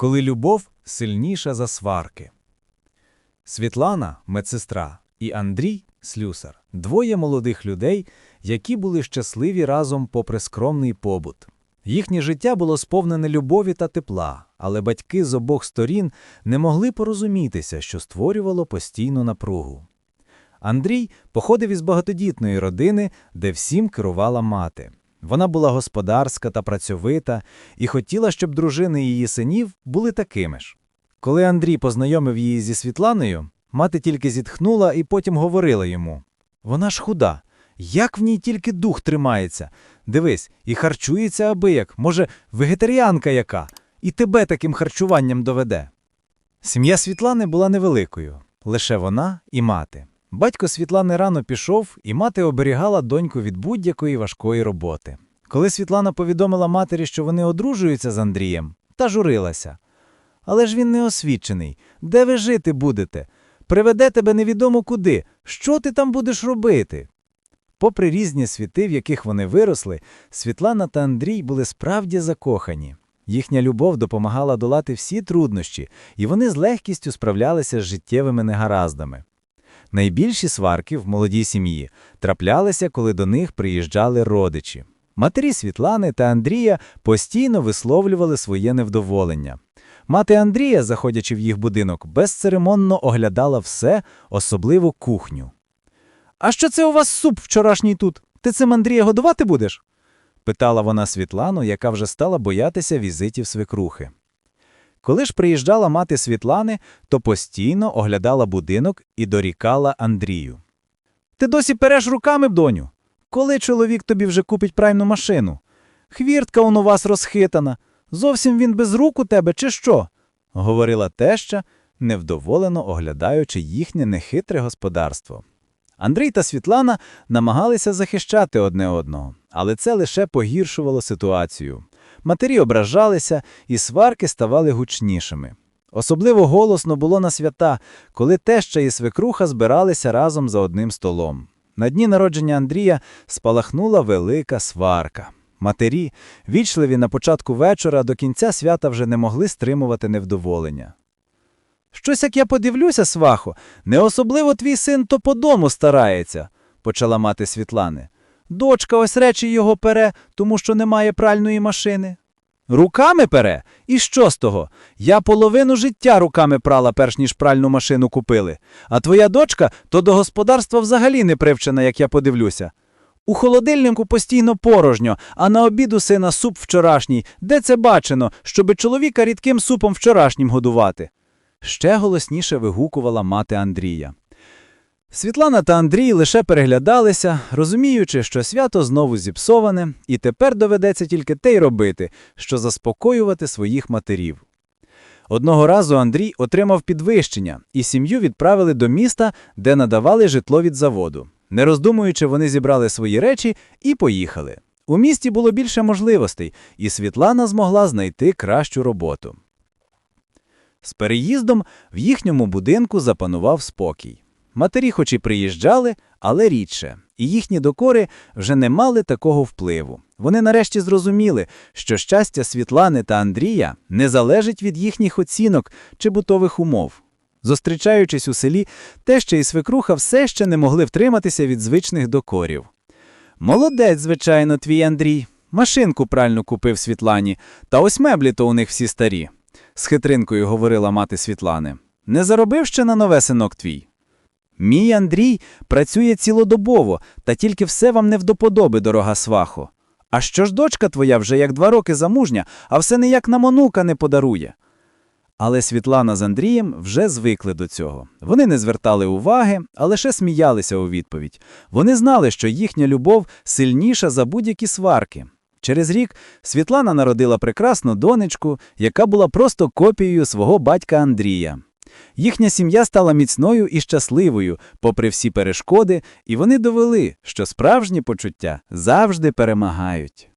коли любов сильніша за сварки. Світлана, медсестра, і Андрій, слюсар, двоє молодих людей, які були щасливі разом попри скромний побут. Їхнє життя було сповнене любові та тепла, але батьки з обох сторін не могли порозумітися, що створювало постійну напругу. Андрій походив із багатодітної родини, де всім керувала мати. Вона була господарська та працьовита і хотіла, щоб дружини її синів були такими ж. Коли Андрій познайомив її зі Світланою, мати тільки зітхнула і потім говорила йому: Вона ж худа, як в ній тільки дух тримається. Дивись, і харчується абияк, може, вегетаріанка яка, і тебе таким харчуванням доведе. Сім'я Світлани була невеликою, лише вона і мати. Батько Світлани рано пішов, і мати оберігала доньку від будь-якої важкої роботи. Коли Світлана повідомила матері, що вони одружуються з Андрієм, та журилася. Але ж він не освічений. Де ви жити будете? Приведе тебе невідомо куди. Що ти там будеш робити? Попри різні світи, в яких вони виросли, Світлана та Андрій були справді закохані. Їхня любов допомагала долати всі труднощі, і вони з легкістю справлялися з життєвими негараздами. Найбільші сварки в молодій сім'ї траплялися, коли до них приїжджали родичі. Матері Світлани та Андрія постійно висловлювали своє невдоволення. Мати Андрія, заходячи в їх будинок, безцеремонно оглядала все, особливо кухню. А що це у вас суп вчорашній тут? Ти цим Андрія годувати будеш? питала вона Світлану, яка вже стала боятися візитів свекрухи. Коли ж приїжджала мати Світлани, то постійно оглядала будинок і дорікала Андрію. Ти досі переш руками, доню? Коли чоловік тобі вже купить пральну машину? Хвіртка он у вас розхитана. Зовсім він без рук у тебе, чи що? говорила теща, невдоволено оглядаючи їхнє нехитре господарство. Андрій та Світлана намагалися захищати одне одного, але це лише погіршувало ситуацію. Матері ображалися, і сварки ставали гучнішими. Особливо голосно було на свята, коли теща і свекруха збиралися разом за одним столом. На дні народження Андрія спалахнула велика сварка. Матері, вічливі на початку вечора, до кінця свята вже не могли стримувати невдоволення. Щось як я подивлюся, свахо, не особливо твій син то по дому старається, почала мати Світлани. Дочка ось речі його пере, тому що немає пральної машини. Руками пере? І що з того? Я половину життя руками прала, перш ніж пральну машину купили. А твоя дочка то до господарства взагалі не привчена, як я подивлюся. У холодильнику постійно порожньо, а на обіду сина суп вчорашній. Де це бачено, щоби чоловіка рідким супом вчорашнім годувати? Ще голосніше вигукувала мати Андрія. Світлана та Андрій лише переглядалися, розуміючи, що свято знову зіпсоване, і тепер доведеться тільки те й робити, що заспокоювати своїх матерів. Одного разу Андрій отримав підвищення, і сім'ю відправили до міста, де надавали житло від заводу. Не роздумуючи, вони зібрали свої речі і поїхали. У місті було більше можливостей, і Світлана змогла знайти кращу роботу. З переїздом в їхньому будинку запанував спокій. Матері хоч і приїжджали, але рідше, і їхні докори вже не мали такого впливу. Вони нарешті зрозуміли, що щастя Світлани та Андрія не залежить від їхніх оцінок чи бутових умов. Зустрічаючись у селі, теща і свекруха все ще не могли втриматися від звичних докорів. Молодець, звичайно, твій Андрій. Машинку пральну купив Світлані, та ось меблі то у них всі старі, з хитринкою говорила мати Світлани. Не заробив ще на нове синок твій. Мій Андрій працює цілодобово, та тільки все вам не вдоподоби, дорога свахо. А що ж дочка твоя вже як два роки замужня, а все ніяк на монука не подарує. Але Світлана з Андрієм вже звикли до цього. Вони не звертали уваги, а лише сміялися у відповідь. Вони знали, що їхня любов сильніша за будь-які сварки. Через рік Світлана народила прекрасну донечку, яка була просто копією свого батька Андрія. Їхня сім'я стала міцною і щасливою, попри всі перешкоди, і вони довели, що справжні почуття завжди перемагають.